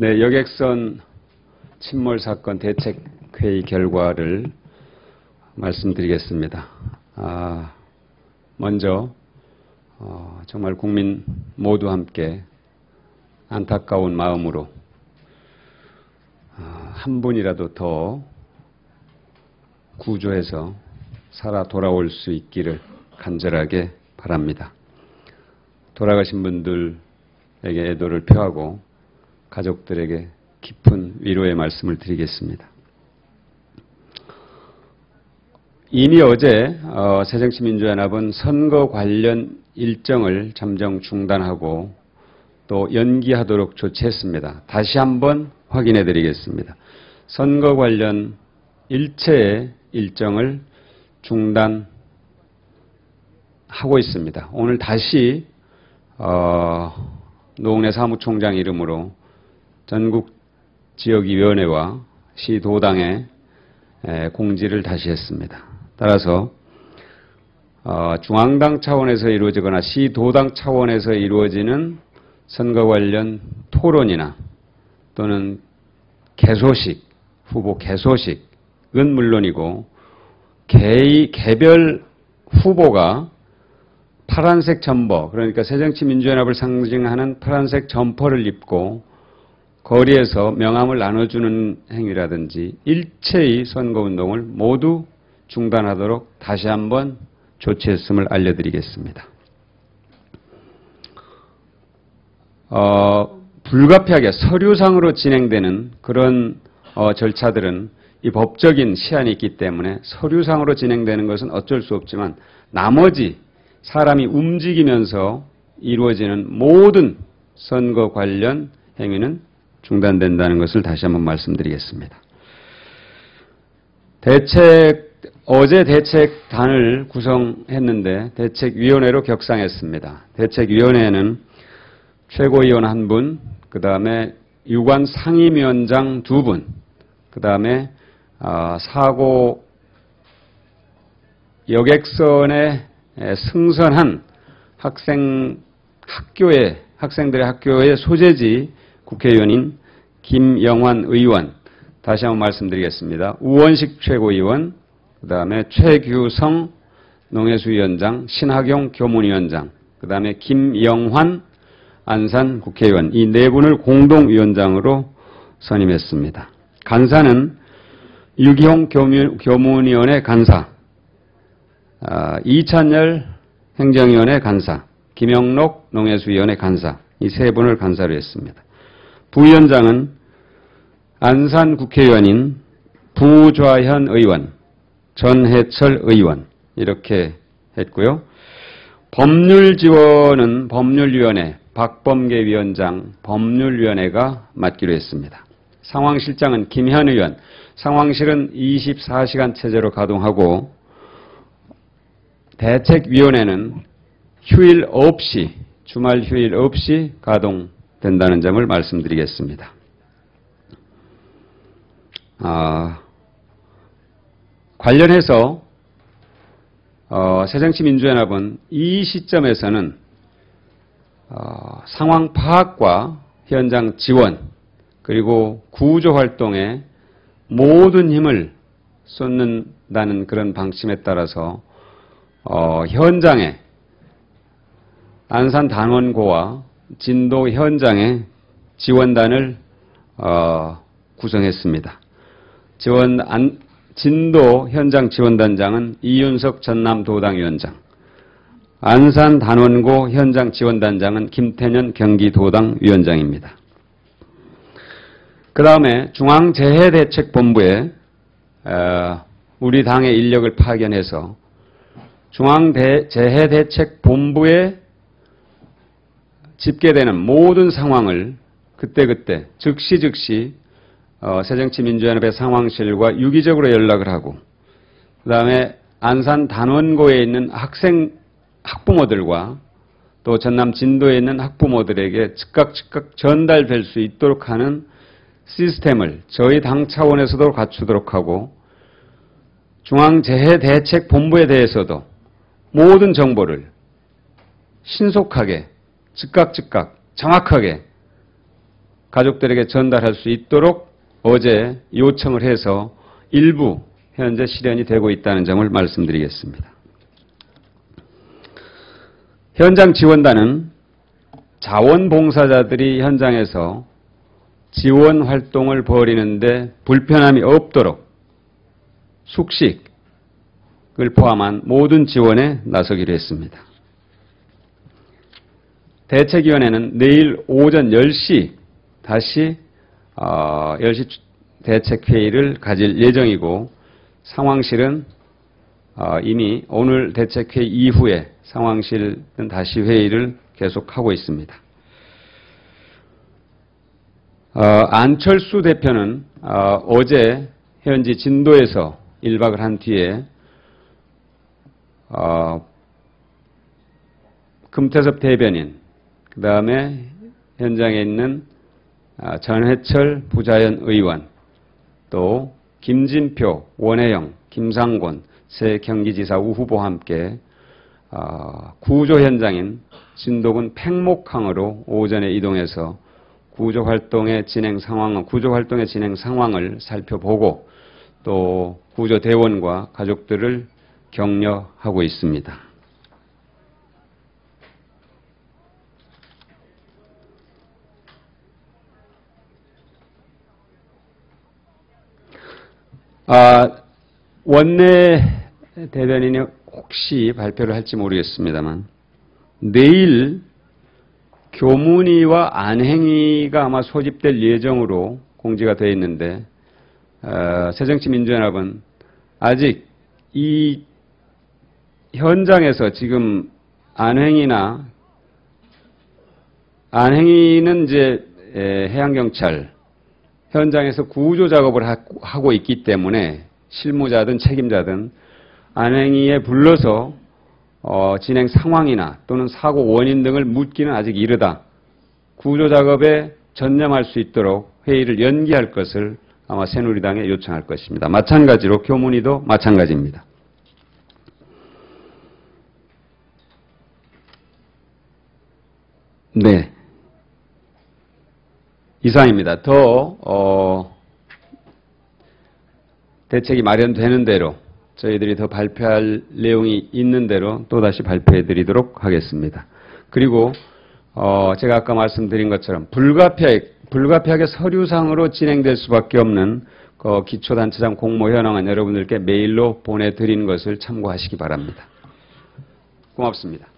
네, 여객선 침몰 사건 대책회의 결과를 말씀드리겠습니다. 아, 먼저 어, 정말 국민 모두 함께 안타까운 마음으로 어, 한 분이라도 더 구조해서 살아 돌아올 수 있기를 간절하게 바랍니다. 돌아가신 분들에게 애도를 표하고 가족들에게 깊은 위로의 말씀을 드리겠습니다. 이미 어제 어, 새정치민주연합은 선거 관련 일정을 잠정 중단하고 또 연기하도록 조치했습니다. 다시 한번 확인해 드리겠습니다. 선거 관련 일체의 일정을 중단하고 있습니다. 오늘 다시 어, 노웅래 사무총장 이름으로 전국 지역위원회와 시도당에 공지를 다시 했습니다. 따라서 어, 중앙당 차원에서 이루어지거나 시도당 차원에서 이루어지는 선거 관련 토론이나 또는 개소식, 후보 개소식은 물론이고 개의 개별 후보가 파란색 점퍼, 그러니까 새정치민주연합을 상징하는 파란색 점퍼를 입고 거리에서 명함을 나눠주는 행위라든지 일체의 선거운동을 모두 중단하도록 다시 한번 조치했음을 알려드리겠습니다. 어, 불가피하게 서류상으로 진행되는 그런 어, 절차들은 이 법적인 시한이 있기 때문에 서류상으로 진행되는 것은 어쩔 수 없지만 나머지 사람이 움직이면서 이루어지는 모든 선거 관련 행위는 중단된다는 것을 다시 한번 말씀드리겠습니다. 대책 어제 대책단을 구성했는데 대책위원회로 격상했습니다. 대책위원회는 최고위원 한 분, 그 다음에 유관 상임위원장 두 분, 그 다음에 아, 사고 여객선에 승선한 학생 학교의 학생들의 학교의 소재지 국회의원인 김영환 의원 다시 한번 말씀드리겠습니다. 우원식 최고위원, 그 다음에 최규성 농해수위원장, 신학용 교문위원장, 그 다음에 김영환 안산 국회의원 이 네 분을 공동위원장으로 선임했습니다. 간사는 유기홍 교문, 위원회 간사, 아, 이찬열 행정위원회 간사, 김영록 농해수위원회 간사 이 세 분을 간사로 했습니다. 부위원장은 안산 국회의원인 부좌현 의원, 전해철 의원 이렇게 했고요. 법률 지원은 법률위원회 박범계 위원장 법률위원회가 맡기로 했습니다. 상황실장은 김현 의원, 상황실은 24시간 체제로 가동하고 대책위원회는 휴일 없이 주말 휴일 없이 가동 된다는 점을 말씀드리겠습니다. 아, 관련해서 어, 새정치민주연합은 이 시점에서는 어, 상황 파악과 현장 지원 그리고 구조 활동에 모든 힘을 쏟는다는 그런 방침에 따라서 어, 현장에 안산 단원고와 진도 현장에 지원단을 어, 구성했습니다. 지원 안, 진도 현장 지원단장은 이윤석 전남 도당위원장, 안산 단원고 현장 지원단장은 김태년 경기도당 위원장입니다. 그 다음에 중앙재해대책본부에 어, 우리 당의 인력을 파견해서 중앙재해대책본부에 집계되는 모든 상황을 그때그때 즉시 즉시 어, 새정치민주연합의 상황실과 유기적으로 연락을 하고 그 다음에 안산 단원고에 있는 학생 학부모들과 또 전남 진도에 있는 학부모들에게 즉각 즉각 전달될 수 있도록 하는 시스템을 저희 당 차원에서도 갖추도록 하고 중앙재해대책본부에 대해서도 모든 정보를 신속하게 즉각 즉각 정확하게 가족들에게 전달할 수 있도록 어제 요청을 해서 일부 현재 실현이 되고 있다는 점을 말씀드리겠습니다. 현장 지원단은 자원봉사자들이 현장에서 지원 활동을 벌이는데 불편함이 없도록 숙식을 포함한 모든 지원에 나서기로 했습니다. 대책위원회는 내일 오전 10시 다시 어, 10시 대책회의를 가질 예정이고 상황실은 어, 이미 오늘 대책회의 이후에 상황실은 다시 회의를 계속하고 있습니다. 어, 안철수 대표는 어, 제 현지 진도에서 1박을 한 뒤에 어, 금태섭 대변인, 그 다음에 현장에 있는 아, 전해철 부자연 의원, 또 김진표, 원혜영, 김상곤 새 경기지사 우후보와 함께 어, 구조 현장인 진도군 팽목항으로 오전에 이동해서 구조 활동의 진행 상황, 구조 활동의 진행 상황을 살펴보고 또 구조 대원과 가족들을 격려하고 있습니다. 아, 원내 대변인이 혹시 발표를 할지 모르겠습니다만 내일 교문위와 안행위가 아마 소집될 예정으로 공지가 되어 있는데 어, 새정치민주연합은 아직 이 현장에서 지금 안행이나 안행위는 이제 해양경찰 현장에서 구조 작업을 하고 있기 때문에 실무자든 책임자든 안행위에 불러서 어, 진행 상황이나 또는 사고 원인 등을 묻기는 아직 이르다. 구조 작업에 전념할 수 있도록 회의를 연기할 것을 아마 새누리당에 요청할 것입니다. 마찬가지로 교문위도 마찬가지입니다. 네. 이상입니다. 더 어, 대책이 마련되는 대로 저희들이 더 발표할 내용이 있는 대로 또다시 발표해 드리도록 하겠습니다. 그리고 어, 제가 아까 말씀드린 것처럼 불가피하게, 불가피하게 서류상으로 진행될 수밖에 없는 그 기초단체장 공모 현황은 여러분들께 메일로 보내드리는 것을 참고하시기 바랍니다. 고맙습니다.